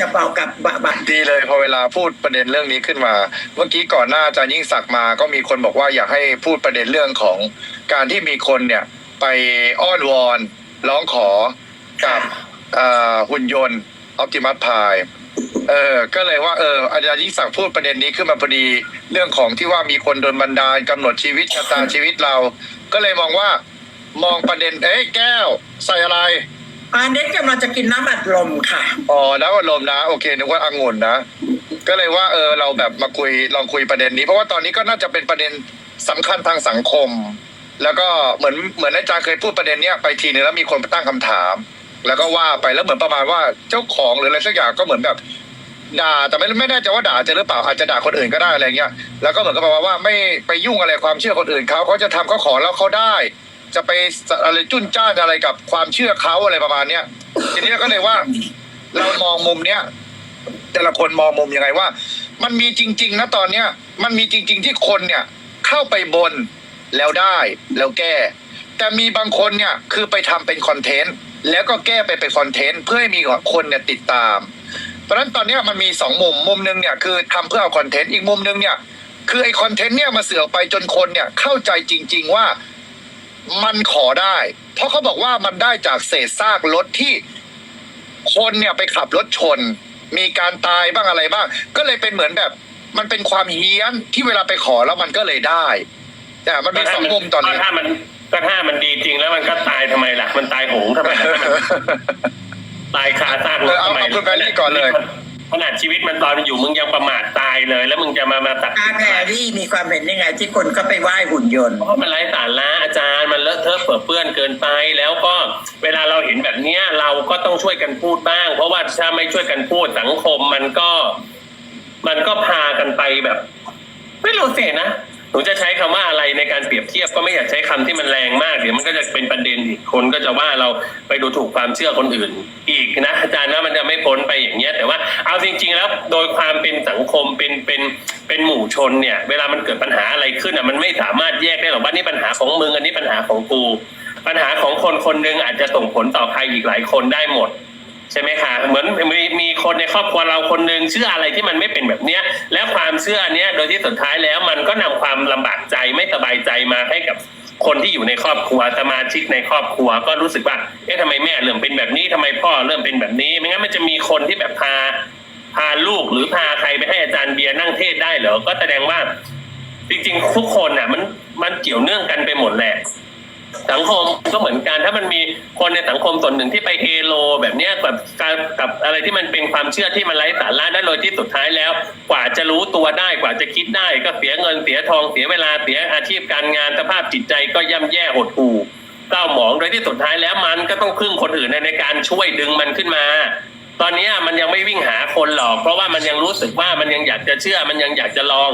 จะบอกกับบะบะดีเลยพอเวลาพูดประเด็นเรื่องนี้ขึ้นมา เมื่อกี้ก่อนหน้าอาจารย์ยิ่งศักดิ์มาก็มีคนบอกว่าอยากให้พูดประเด็นเรื่องของการที่มีคนเนี่ยไปอ้อนวอนร้องขอกับเอ่อหุ่นยนต์ออ t ติมัสพายเออ ก็เลยว่าเอออาจารย์ยิ่งศักดิ์พูดประเด็นนี้ขึ้นมาพอดี เรื่องของที่ว่ามีคนโดนบันดาลกำหนดชีวิตชะตาชีวิตเรา ก็เลยมองว่ามองประเด็น เอ้ยแก้ว ใส่อะไร อันนี้กำลังจะกินน้ำอัดลมค่ะ อ๋อน้ำอัดลมนะ โอเคนึกว่าองุ่นนะ ก็เลยว่าเออเราแบบมาคุยลองคุยประเด็นนี้ เพราะว่าตอนนี้ก็น่าจะเป็นประเด็นสำคัญทางสังคม แล้วก็เหมือนเหมือนอาจารย์เคยพูดประเด็นเนี้ยไปทีนึงแล้วมีคนตั้งคำถาม แล้วก็ว่าไปแล้วเหมือนประมาณว่าเจ้าของหรืออะไรสักอย่างก็เหมือนแบบด่าแต่ไม่ไม่แน่ใจว่าด่าจะหรือเปล่าอาจจะด่าคนอื่นก็ได้อะไรเงี้ยแล้วก็เหมือนกับประมาณว่าไม่ไปยุ่งอะไรความเชื่อคนอื่นเขาเขาจะทำเขาขอแล้วเขาได้ จะไปอะไรจุนจ้านอะไรกับความเชื่อเขาอะไรประมาณเนี้ยทีนี้ก็เลยว่า เรามองมุมเนี้ยแต่ละคนมองมุมยังไงว่า มันมีจริง ๆ นะตอนเนี้ย มันมีจริง ๆ ที่คนเนี่ย เข้าไปบนแล้วได้แล้วแก้ แต่มีบางคนเนี่ยคือไปทำเป็นคอนเทนต์แล้วก็แก้ไปเป็นคอนเทนต์เพื่อให้มีคนเนี่ยติดตามเพราะฉะนั้นตอนนี้มันมีสองมุมมุมหนึ่งเนี่ยคือทำเพื่อเอาคอนเทนต์อีกมุมหนึ่งเนี่ยคือไอคอนเทนต์เนี่ยมาเสือกไปจนคนเนี่ยเข้าใจจริง ๆ ว่า มันขอได้ เพราะเขาบอกว่ามันได้จากเศษซากรถที่คนเนี่ยไปขับรถชน มีการตายบ้างอะไรบ้าง ก็เลยเป็นเหมือนแบบ มันเป็นความเฮี้ยนที่เวลาไปขอแล้วมันก็เลยได้ แต่มันมีสองมุมตอนนี้ก็ถ้ามันก็ถ้ามันดีจริงแล้วมันก็ตายทำไมล่ะ มันตายโหงทำไมล่ะตายคาซากรถเออเอาทำไมเอาคุณแบรี่ก่อนเลย ขนาดชีวิตมันตอนอยู่มึงยังประมาทตายเลย แล้วมึงจะมามาตัดอาแพรรี่มีความเห็นยังไง ที่คนก็ไปไหว้หุ่นยนต์เพราะมันไร้สาระอาจารย์มันเลอะเทอะเปื้อเปื้อนเกินไป แล้วก็เวลาเราเห็นแบบเนี้ยเราก็ต้องช่วยกันพูดบ้าง เพราะว่าถ้าไม่ช่วยกันพูดสังคมมันก็ มันก็พากันไปแบบ ไม่รู้สินะ หนูจะใช้คำว่าอะไรในการเปรียบเทียบก็ไม่อยากใช้คำที่มันแรงมากเดี๋ยวมันก็จะเป็นประเด็นอีกคนก็จะว่าเราไปดูถูกความเชื่อคนอื่น อีกนะอาจารย์นะมันจะไม่พ้นไปอย่างเงี้ยแต่ว่าเอาจริง ๆ แล้วโดยความเป็นสังคมเป็นเป็นเป็นหมู่ชนเนี่ย เวลามันเกิดปัญหาอะไรขึ้นอะมันไม่สามารถแยกได้หรอกว่านี่ปัญหาของมึงอันนี้ปัญหาของกู ปัญหาของคนคนหนึ่งอาจจะส่งผลต่อใครอีกหลายคนได้หมด ใช่ไหมคะเหมือนมีมีคนในครอบครัวเราคนหนึ่งเชื่ออะไรที่มันไม่เป็นแบบเนี้ย และความเชื่อเนี้ยโดยที่สุดท้ายแล้วมันก็นำความลำบากใจไม่สบายใจมาให้กับคนที่อยู่ในครอบครัวสมาชิกในครอบครัว ก็รู้สึกว่าเอ๊ะทำไมแม่เริ่มเป็นแบบนี้ทำไมพ่อเริ่มเป็นแบบนี้ ไม่งั้นมันจะมีคนที่แบบพาพาลูกหรือพาใครไปให้อาจารย์เบียร์นั่งเทศได้เหรอก็แสดงว่าจริงๆทุกคนอะ มันมันเกี่ยวเนื่องกันไปหมดแหละ สังคมก็เหมือนกันถ้ามันมีคนในสังคมส่วนหนึ่งที่ไปเฮโล แบบเนี้ยกับกับกับอะไรที่มันเป็นความเชื่อที่มันไร้สาระได้โดยที่สุดท้ายแล้ว กว่าจะรู้ตัวได้กว่าจะคิดได้ ก็เสียเงินเสียทองเสียเวลาเสียอาชีพการงานสภาพจิตใจก็ย่ำแย่หดหู่เศร้าหมองโดยที่สุดท้ายแล้วมันก็ต้องพึ่งคนอื่นในในการช่วยดึงมันขึ้นมา ตอนนี้มันยังไม่วิ่งหาคนหรอก เพราะว่ามันยังรู้สึกว่ามันยังอยากจะเชื่อมันยังอยากจะลอง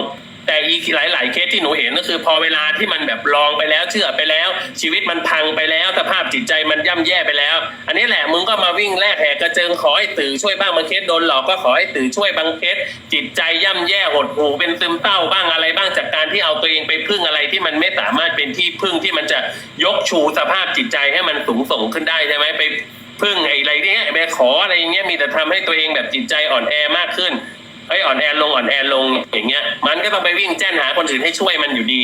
แต่อีกหลาย ๆ เคสที่หนูเห็นก็คือ พอเวลาที่มันแบบลองไปแล้วเชื่อไปแล้ว ชีวิตมันพังไปแล้วสภาพจิตใจมันย่ำแย่ไปแล้ว อันนี้แหละมึงก็มาวิ่งแลกแหกกระเจิงขอให้ตื่อช่วยบ้างบางเคสโดนหลอกก็ขอให้ตื่อช่วยบางเคสจิตใจย่ำแย่หดหู่เป็นซึมเศร้าบ้างอะไรบ้างจากการที่เอาตัวเองไปพึ่งอะไรที่มันไม่สามารถเป็นที่พึ่งที่มันจะยกชูสภาพจิตใจให้มันสูงส่งขึ้นได้ใช่ไหมไปพึ่งไอ้อะไรเนี้ยไปขออะไรเงี้ยมีแต่ทำให้ตัวเองแบบจิตใจอ่อนแอมากขึ้น เอ้ยอ่อนแอลงอ่อนแอลงอย่างเงี้ย มันก็ต้องไปวิ่งแจ้นหาคนอื่นให้ช่วยมันอยู่ดี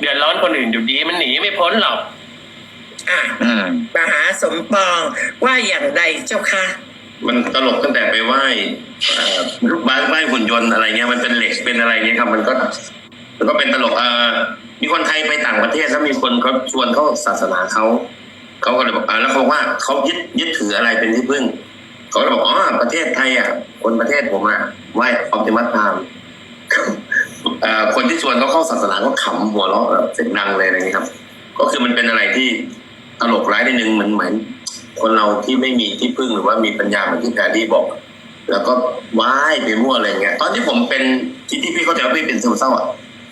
เดือดร้อนคนอื่นอยู่ดี มันหนีไม่พ้นหรอกอะอืมมหาสมปองว่าอย่างใดเจ้าคะมันตลกตั้งแต่ไปไหว้เอ่อลูกบ้านไหว้หุ่นยนต์อะไรเงี้ยมันเป็นเหล็กเป็นอะไรเงี้ยครับ มันก็มันก็เป็นตลกเอ่อมีคนไทยไปต่างประเทศแล้วมีคนเขาชวนเข้าศาสนาเขาเขาก็เลยบอกอ่าแล้วเขาบอกว่าเขายึดยึดถืออะไรเป็นที่พึ่ง เขาบอกอ๋อประเทศไทยอะ คนประเทศผมอะไหว้ออปติมัสพามเอ่อคนที่ชวนเขาเข้าศาสนาก็ขำหัวเราะแบบเสียงดังเลยอะไรเงี้ยครับ ก็คือมันเป็นอะไรที่ตลกร้ายนิดนึงเหมือนเหมือน คนเราที่ไม่มีที่พึ่งหรือว่ามีปัญญาเหมือนที่แพรี่บอก แล้วก็ไหว้ไปมั่วอะไรเงี้ย ตอนที่ผมเป็นที่ที่พี่เขาใจว่าพี่เป็นซึมเศร้าอะ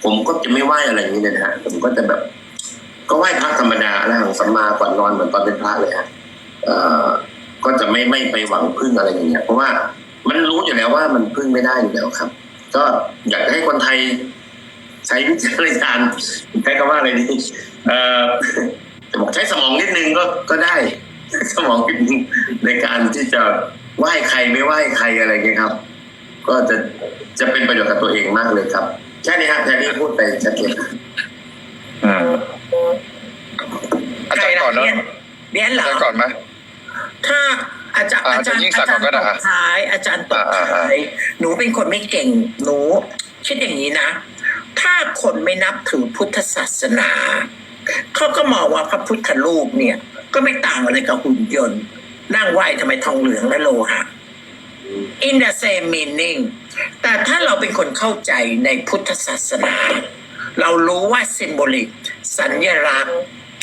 ผมก็จะไม่ไหว้อะไรอย่างนี้เลยนะฮะผมก็จะแบบ ก็ไหว้พระธรรมดาแล้วหังสัมมาก่อนนอนเหมือนตอนเป็นพระเลยฮะอ่อ ก็จะไม่ไม่ไปหวังพึ่งอะไรอย่างเงี้ยเพราะว่ามันรู้อยู่แล้วว่ามันพึ่งไม่ได้อยู่แล้วครับ ก็อยากให้คนไทย ใช้วิจารณญาณใช้คำว่าอะไรดีเอ่อจะบอกใช้สมองนิดนึงก็ก็ได้ สมองนิดนึงในการที่จะไหว้ใครไม่ไหว้ใครอะไรอะไรเงี้ยครับ ก็จะจะเป็นประโยชน์กับตัวเองมากเลยครับแค่นี้ครับแค่นี้พูดไปชัดเจนครับอืมอาใครจารย์ล่ะก่อนเนาะเรียนเรียนเหรอาอจารย์ก่อนไหม ถ้าอาจารย์อ่าอาจารย์อาจารย์ยิ่งศัอากดิ์จารย์ก่อนก็ได้ตกท้ายอาจารย์ตกอ่าอ่าท้ายหนูเป็นคนไม่เก่งหนูคิดอย่างนี้นะ ถ้าคนไม่นับถือพุทธศาสนาเขาก็มองว่าพระพุทธรูปเนี่ย ก็ไม่ต่างอะไรกับหุ่นยนต์ นั่งไหวทำไมทองเหลืองและโลหะ in the same meaning แต่ถ้าเราเป็นคนเข้าใจในพุทธศาสนา เรารู้ว่า symbolic สัญลักษณ์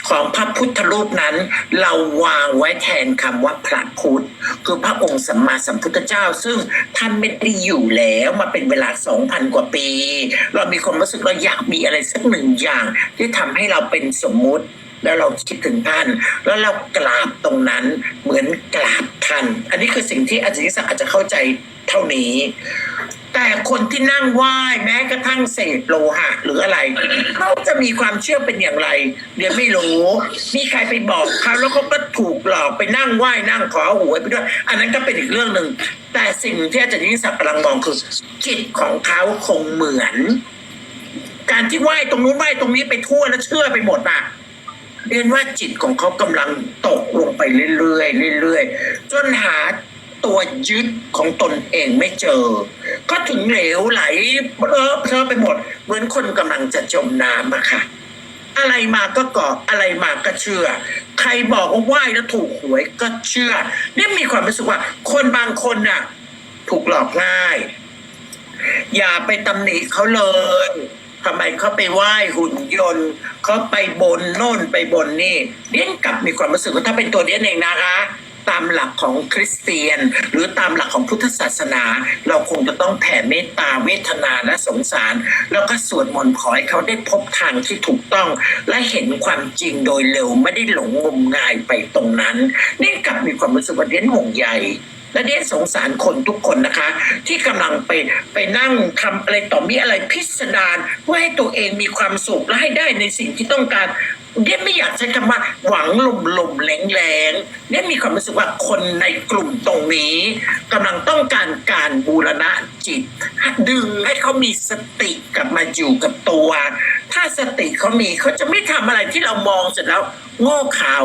ของพระพุทธรูปนั้น เราวางไว้แทนคำว่าพระพุทธ คือพระองค์สัมมาสัมพุทธเจ้า ซึ่งท่านไม่ได้อยู่แล้วมาเป็นเวลาสองพันกว่าปี เรามีความรู้สึกเราอยากมีอะไรสักหนึ่งอย่าง ที่ทำให้เราเป็นสมมุติแล้วเราคิดถึงท่าน แล้วเรากราบตรงนั้นเหมือนกราบท่าน อันนี้คือสิ่งที่อาจารย์ยิศักดิ์อาจจะเข้าใจเท่านี้ แต่คนที่นั่งไหว้แม้กระทั่งเศษโลหะหรืออะไรเขาจะมีความเชื่อเป็นอย่างไร เดี๋ยวไม่รู้ มีใครไปบอกเขาแล้วเขาก็ถูกหลอกไปนั่งไหว้นั่งขอหวยไปด้วย อันนั้นก็เป็นอีกเรื่องหนึ่งแต่สิ่งที่อาจารย์ยิ่งศักดิ์กำลังมองคือจิตของเขาคงเหมือน การที่ไหว้ตรงนู้นไหว้ตรงนี้ไปทั่วแล้วเชื่อไปหมดอะเรียนว่าจิตของเขากำลังตกลงไปเรื่อยๆเรื่อยๆจนหาตัวยึดของตนเองไม่เจอก็ถึงเหลวไหลเลอเพลอไปหมด เหมือนคนกำลังจะจมน้ำอะค่ะ อะไรมาก็เกาะอะไรมาก็เชื่อ ใครบอกว่าไหว้แล้วถูกหวยก็เชื่อเนี่ยมีความรู้สึกว่า คนบางคนน่ะ ถูกหลอกง่าย อย่าไปตำหนิเขาเลยทำไมเขาไปไหว้หุ่นยนต์เขาไปบนโน่นไปบนนี่เลี้ยนกลับมีความรู้สึกว่าถ้าเป็นตัวเลี้ยนเองนะคะ ตามหลักของคริสเตียน หรือตามหลักของพุทธศาสนา เราคงจะต้องแผ่เมตตาเวทนาและสงสาร แล้วก็สวดมนต์ขอให้เขาได้พบทางที่ถูกต้อง และเห็นความจริงโดยเร็วไม่ได้หลงงมงายไปตรงนั้นนี่กลับมีความรู้สึกว่าเลี้ยนห่วงใยและเนี่ยสงสารคนทุกคนนะคะ ที่กำลังไปไปนั่งทำอะไรต่อมีอะไรพิสดารเพื่อให้ตัวเองมีความสุขและให้ได้ในสิ่งที่ต้องการ เนี่ยไม่อยากใช้คำว่าหวังลมลมๆแรงแรงเนี่ยมีความรู้สึกว่าคนในกลุ่มตรงนี้กำลังต้องการการบูรณะจิต ดึงให้เขามีสติกลับมาอยู่กับตัว ถ้าสติเขามีเขาจะไม่ทำอะไรที่เรามองเสร็จแล้ว โง่เขลา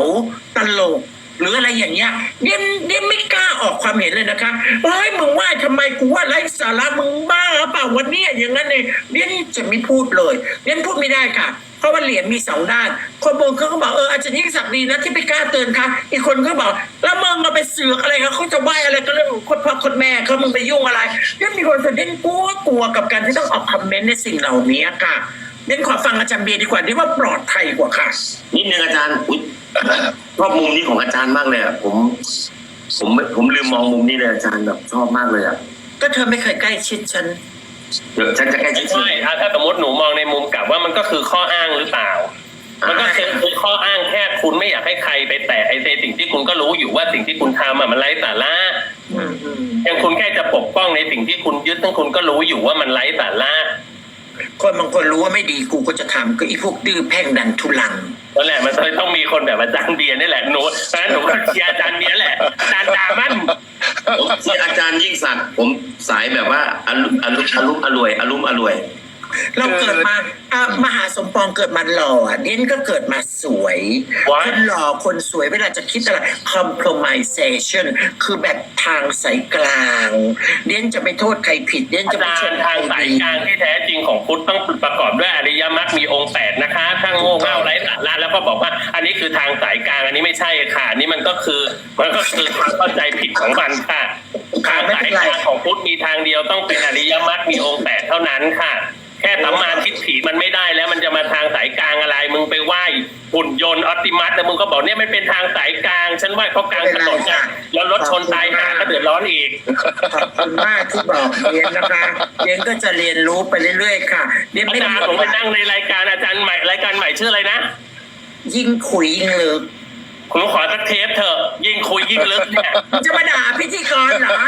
ตลกหรืออะไรอย่างเงี้ยเนี่ยเนี่ยไม่กล้าออกความเห็นเลยนะคะเฮ้ยมึงว่าทำไมกูว่าไร้สาระมึงบ้าเปล่าวันนี้อย่างนั้นเลยเนี่ยจะไม่พูดเลยเนี่ยพูดไม่ได้ค่ะ เพราะว่าเหรียญมีสองด้าน คนบางคนก็บอกเอออาจารย์ยิ่งศักดิ์ดีนะที่ไปกล้าเตือนค่ะอีกคนก็บอก แล้วมึงมาไปเสือกอะไรเขาเขาจะไหวอะไรก็เรื่องของคนพ่อคนแม่เขามึงไปยุ่งอะไรเนี่ยมีคนแสดงกลัวกลัวกับการที่ต้องออกคอมเมนต์ในสิ่งเหล่านี้ค่ะเนี่ยขอฟังอาจารย์เบียร์ดีกว่าที่ว่าปลอดภัยกว่าค่ะนิดนึงอาจารย์อุ๊ยชอบมุมนี้ของอาจารย์มากเลยอะผมผมผมลืมมองมุมนี้เลยอาจารย์แบบชอบมากเลยอะก็เธอไม่เคยใกล้ชิดฉัน เดี๋ยวฉันจะใกล้ชิดใช่อะถ้าสมมติหนูมองในมุมกลับว่ามันก็คือข้ออ้างหรือเปล่า มันก็คือคือข้ออ้างแค่คุณไม่อยากให้ใครไปแตะไอ้สิ่งที่คุณก็รู้อยู่ว่าสิ่งที่คุณทำอะมันไร้สาระอืมอืมยังคุณแค่จะปกป้องในสิ่งที่คุณยึดทั้งคุณก็รู้อยู่ว่ามันไร้สาระคนบางคนรู้ว่าไม่ดีกูก็จะทำก็อีพวกดื้อแพ่งดันทุลังนั่นแหละมันเลยต้องมีคนแบบอาจารย์เบียร์นี่แหละหนูเพราะฉะนั้นหนูก็เชียร์อาจารย์เบียร์แหละอาจารย์ดามัน ที่อาจารย์ยิ่งศักดิ์ผมสายแบบว่าอารมณ์อารมณ์อารมณ์อรวยอารมอรวย เราเกิดมาอะมหาสมปองเกิดมาหล่ออะเด่นก็เกิดมาสวยว้าคนหล่อคนสวยเวลาจะคิดอะไร compromisation คือแบบทางสายกลาง เด่นจะไม่โทษใครผิด เด่นอาจะไม่จารชมย์ใครทางสายดีกลางที่แท้จริงของพุทธต้องประกอบด้วยอริยมรรคมีองค์แปดนะคะถ้าโง่เง่าไร้สาระแล้วก็บอกว่า อันนี้คือทางสายกลางอันนี้ไม่ใช่ค่ะอันนี่มันก็คือมันก็คือความเข้าใจผิดของมันค่ะทางสายกลางของพุทธมีทางเดียวต้องเป็นอริยมรรคมีองค์แปดเท่านั้นค่ะแค่สัมมาทิฏฐิมันไม่ได้แล้วมันจะมาทางสายกลางอะไร มึงไปไหว้หุ่นยนต์ออปติมัสแต่มึงก็บอกเนี่ยไม่เป็นทางสายกลาง ฉันไหว้เขากลางถนนน่ะแล้วรถชนตายหาก็เดือดร้อนอีกขอบคุณมากที่บอกเรียนนะคะเรียนก็จะเรียนรู้ไปเรื่อยๆค่ะเรียนอาไม่จารย์ผมไปนั่งในรายการอาจารย์ใหม่รายการใหม่ชื่ออะไรนะ ยิ่งคุยยิ่งลึก คุณขอสักเทปเถอะ ยิ่งคุยยิ่งลึกเนี่ยจะมาด่าพิธีกรเหรอ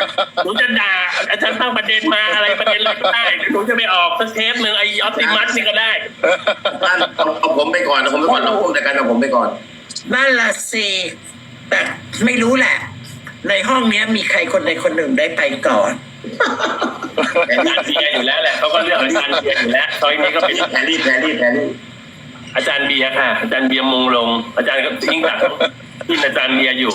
หนูจะด่าอาจารย์ตั้งประเด็นมาอะไรประเด็นอะไรก็ได้หนูจะไปออกสักเทปหนึ่งไอออปติมัสนี่ก็ได้อาจารย์เอาเอาผมไปก่อนเอาผมไปก่อนเราพูดแต่กันเอาผมไปก่อนนั่นละสิแต่ไม่รู้แหละ ในห้องเนี้ยมีใครคนใดคนหนึ่งได้ไปก่อนอาจารย์เบียร์อยู่แล้วแหละเขาก็เลือกอาจารย์เบียร์อยู่แล้วซอยนี้ก็เป็นแพรรี่แพรรี่แพรรี่ อาจารย์เบียร์ค่ะ อาจารย์เบียร์มงลง อาจารย์ก็ยิ่งหลักที่อาจารย์เบียร์อยู่